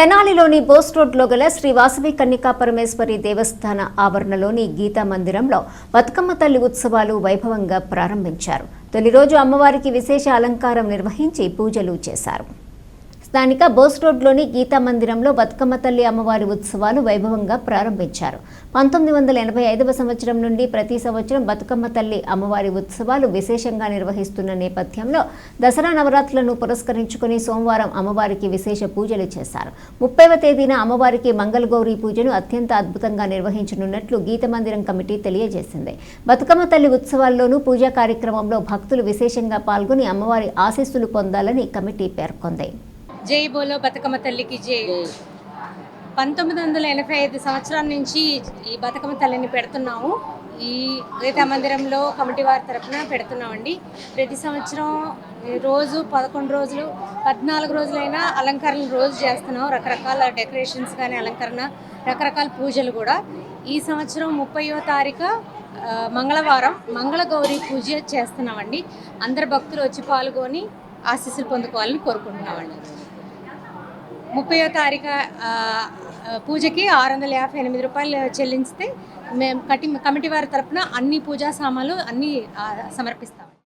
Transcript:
తెనాలిలోని బోస్ రోడ్లో గల శ్రీ వాసవి కన్యకా పరమేశ్వరి దేవస్థాన ఆవరణలోని గీతా మందిరంలో బతుకమ్మ తల్లి ఉత్సవాలు వైభవంగా ప్రారంభించారు. తొలి రోజు అమ్మవారికి విశేష అలంకారం నిర్వహించి పూజలు చేశారు. స్థానిక బోస్ రోడ్లోని గీతా మందిరంలో బతుకమ్మ తల్లి అమ్మవారి ఉత్సవాలు వైభవంగా ప్రారంభించారు. పంతొమ్మిది వందల ఎనభై ఐదవ సంవత్సరం నుండి ప్రతి సంవత్సరం బతుకమ్మ తల్లి అమ్మవారి ఉత్సవాలు విశేషంగా నిర్వహిస్తున్న నేపథ్యంలో దసరా నవరాత్రులను పురస్కరించుకుని సోమవారం అమ్మవారికి విశేష పూజలు చేశారు. ముప్పైవ తేదీన అమ్మవారికి మంగళగౌరి పూజను అత్యంత అద్భుతంగా నిర్వహించనున్నట్లు గీత మందిరం కమిటీ తెలియజేసింది. బతుకమ్మ తల్లి ఉత్సవాల్లోనూ పూజా కార్యక్రమంలో భక్తులు విశేషంగా పాల్గొని అమ్మవారి ఆశీస్సులు పొందాలని కమిటీ పేర్కొంది. జై బోలో బతుకమ్మ తల్లికి జై. పంతొమ్మిది వందల ఎనభై ఐదు సంవత్సరాల నుంచి ఈ బతుకమ్మ తల్లిని పెడుతున్నాము. ఈ గీతా మందిరంలో కమిటీ వారి తరపున పెడుతున్నామండి. ప్రతి సంవత్సరం రోజు పదకొండు రోజులు పద్నాలుగు రోజులైనా అలంకరణ రోజు చేస్తున్నాం రకరకాల డెకరేషన్స్ కానీ అలంకరణ రకరకాల పూజలు కూడా. ఈ సంవత్సరం ముప్పయో తారీఖు మంగళవారం మంగళగౌరి పూజ చేస్తున్నామండి. అందరు భక్తులు వచ్చి పాల్గొని ఆశీస్సులు పొందుకోవాలని కోరుకుంటున్నామండి. ముప్పయో తారీఖు పూజకి ఆరు వందల యాభై ఎనిమిది రూపాయలు చెల్లిస్తే మేము కటి కమిటీ వారి తరపున అన్ని పూజా సామాన్లు అన్నీ సమర్పిస్తాం.